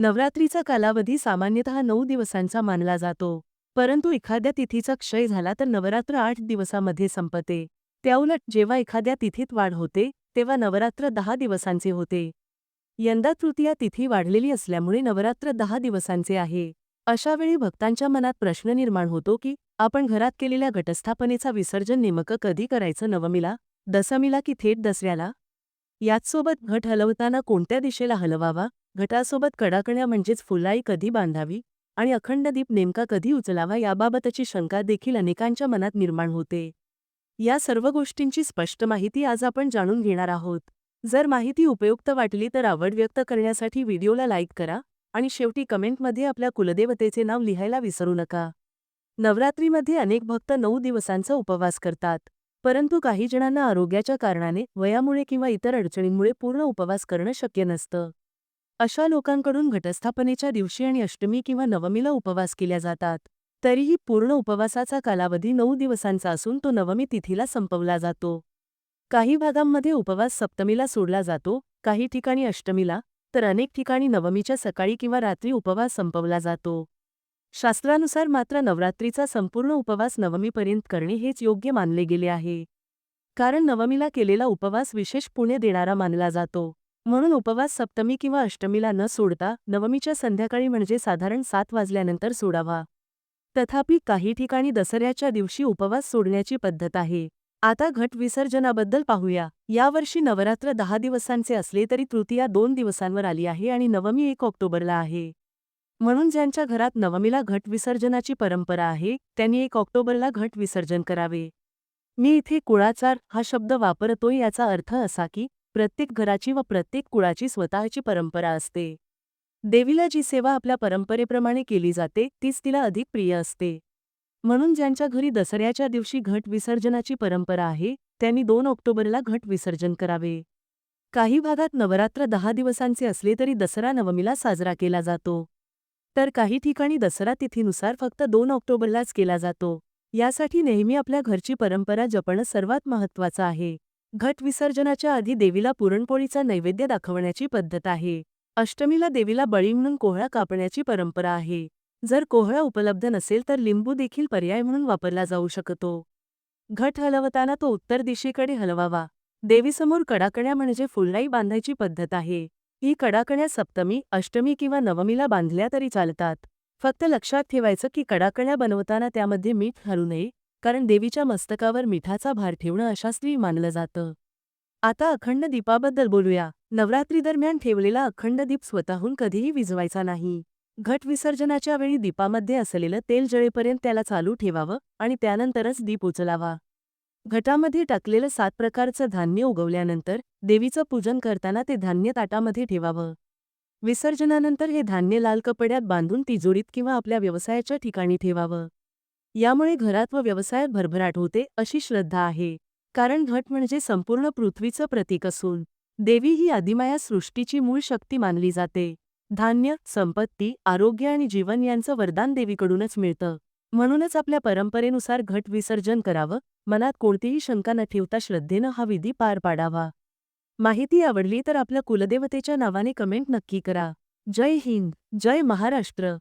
नवरात्रीचा कालावधी सामान्यतः नऊ दिवसांचा मानला जातो. परंतु एखाद्या तिथीचा क्षय झाला तर नवरात्र आठ दिवसामध्ये संपते. त्याउलट जेव्हा एखाद्या तिथीत वाढ होते तेव्हा नवरात्र दहा दिवसांचे होते. यंदा तृतीया तिथी वाढलेली असल्यामुळे नवरात्र दहा दिवसांचे आहे. अशावेळी भक्तांच्या मनात प्रश्न निर्माण होतो की आपण घरात केलेल्या घटस्थापनेचा विसर्जन नेमकं कधी करायचं? नवमीला दसमीला की थेट दसऱ्याला? याचसोबत घट हलवताना कोणत्या दिशेला हलवावा? घटासोबत कडाकण्या म्हणजेच फुलाई कधी बांधावी? आणि अखंड दीप नेमका कधी उचलावा? याबाबतची शंका देखील अनेकांच्या मनात निर्माण होते. या सर्व गोष्टींची स्पष्ट माहिती आज आपण जाणून घेणार आहोत. जर माहिती उपयुक्त वाटली तर आवड व्यक्त करण्यासाठी व्हिडिओला लाईक करा आणि शेवटी कमेंटमध्ये आपल्या कुलदेवतेचे नाव लिहायला विसरू नका. नवरात्रीमध्ये अनेक भक्त नऊ दिवसांचा उपवास करतात. परंतु काही जणांना आरोग्याच्या कारणाने वयामुळे किंवा इतर अडचणींमुळे पूर्ण उपवास करणं शक्य नसतं. अशा लोकांकडून घटस्थापनेच्या दिवशी आणि अष्टमी किंवा नवमीला उपवास केल्या जातात. तरीही पूर्ण उपवासाचा कालावधी नऊ दिवसांचा असून तो नवमी तिथीला संपवला जातो. काही भागांमध्ये उपवास सप्तमीला सोडला जातो काही ठिकाणी अष्टमीला तर अनेक ठिकाणी नवमीच्या सकाळी किंवा रात्री उपवास संपवला जातो. शास्त्रानुसार मात्र नवरात्रीचा संपूर्ण उपवास नवमीपर्यंत करणे हेच योग्य मानले गेले आहे. कारण नवमीला केलेला उपवास विशेष पुण्य देणारा मानला जातो. म्हणून उपवास सप्तमी किंवा अष्टमीला न सोडता नवमीच्या संध्याकाळी म्हणजे साधारण सात वाजल्यानंतर सोडावा. तथापि काही ठिकाणी दसऱ्याच्या दिवशी उपवास सोडण्याची पद्धत आहे. आता घट विसर्जनाबद्दल पाहूया. यावर्षी नवरात्र दहा दिवसांचे असले तरी तृतीया दोन दिवसांवर आली आहे आणि नवमी एक ऑक्टोबरला आहे. म्हणून ज्यांच्या घरात नवमीला घट विसर्जनाची परंपरा आहे त्यांनी एक ऑक्टोबरला घट विसर्जन करावे. मी इथे कुळाचार हा शब्द वापरतोय याचा अर्थ असा की प्रत्येक घराची व प्रत्येक कुळाची स्वतःची परंपरा असते. देवीला जी सेवा आपल्या परंपरेप्रमाणे केली जाते तीच तिला अधिक प्रिय असते. म्हणून ज्यांच्या घरी दसऱ्याच्या दिवशी घट विसर्जनाची परंपरा आहे त्यांनी दोन ऑक्टोबरला घट विसर्जन करावे. काही भागात नवरात्र दहा दिवसांचे असले तरी दसरा नवमीला साजरा केला जातो. तर काही ठिकाणी दसरा तिथीनुसार फक्त दोन ऑक्टोबरलाच केला जातो. यासाठी नेहमी आपल्या घरची परंपरा जपणं सर्वात महत्वाचं आहे. घट विसर्जनाच्या आधी देवीला पुरणपोळीचा नैवेद्य दाखवण्याची पद्धत आहे. अष्टमीला देवीला बळी म्हणून कोहळा कापण्याची परंपरा आहे. जर कोहळा उपलब्ध नसेल तर लिंबू देखील पर्याय म्हणून वापरला जाऊ शकतो. घट हलवताना तो उत्तर दिशेकडे हलवावा. देवीसमोर कडाकण्या म्हणजे फुललाई बांधायची पद्धत आहे. ही कडाकण्या सप्तमी अष्टमी किंवा नवमीला बांधल्या तरी चालतात. फक्त लक्षात ठेवायचं की कडाकण्या बनवताना त्यामध्ये मीठ घालू नये कारण देवीच्या मस्तकावर मिठाचा भार ठेवणं अशास्त्री मानलं जातं. आता अखंड दीपाबद्दल बोलूया. नवरात्रीदरम्यान ठेवलेला अखंड दीप स्वतःहून कधीही विझवायचा नाही. घट विसर्जनाच्या वेळी दीपामध्ये असलेलं तेल जळेपर्यंत त्याला चालू ठेवावं आणि त्यानंतरच दीप उचलावा. घटामध्ये टाकलेलं सात प्रकारचं धान्य उगवल्यानंतर देवीचं पूजन करताना ते धान्य ताटामध्ये ठेवावं. विसर्जनानंतर हे धान्य लाल कपड्यात बांधून तिजोरीत किंवा आपल्या व्यवसायाच्या ठिकाणी ठेवावं. यामुळे घरात व व्यवसायात भरभराट होते अशी श्रद्धा आहे. कारण घट म्हणजे संपूर्ण पृथ्वीचं प्रतीक असून देवी ही आदिमाया सृष्टीची मूळ शक्ती मानली जाते. धान्य संपत्ती आरोग्य आणि जीवन यांचं वरदान देवीकडूनच मिळतं. म्हणूनच आपल्या परंपरेनुसार घट विसर्जन करावं मनात कोणतीही शंका न ठेवता श्रद्धेनं हा विधी पार पाडावा. माहिती आवडली तर आपल्या कुलदेवतेच्या नावाने कमेंट नक्की करा. जय हिंद जय महाराष्ट्र.